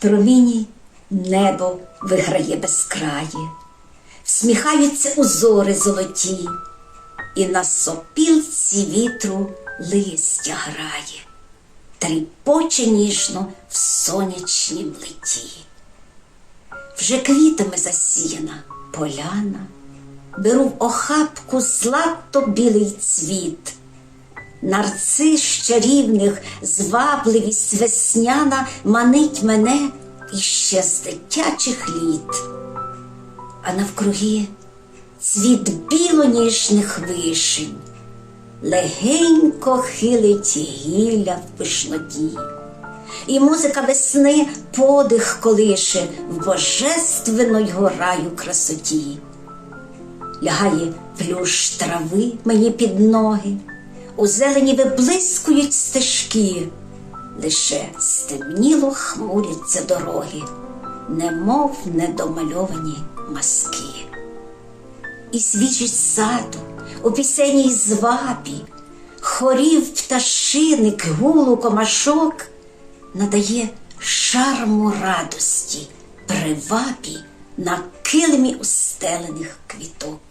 проміні небо виграє безкрає, всміхаються узори золоті, і на сопілці вітру листя грає, тріпоче ніжно в сонячнім леті. Вже квітами засіяна поляна, беру в охапку злато білий цвіт. Нарцис чарівних, звабливість весняна манить мене іще з дитячих літ, а навкруги цвіт білоніжних вишень, легенько хилить гілля в пишноті, і музика весни подих колише в божественно й гораю красоті. Лягає плющ трави мені під ноги, у зелені виблискують стежки, лише стемніло хмуряться дороги, немов недомальовані маски. І свічить саду у пісенній звабі, хорів пташиник, гулу комашок надає шарму радості, привабі на килимі устелених квіток.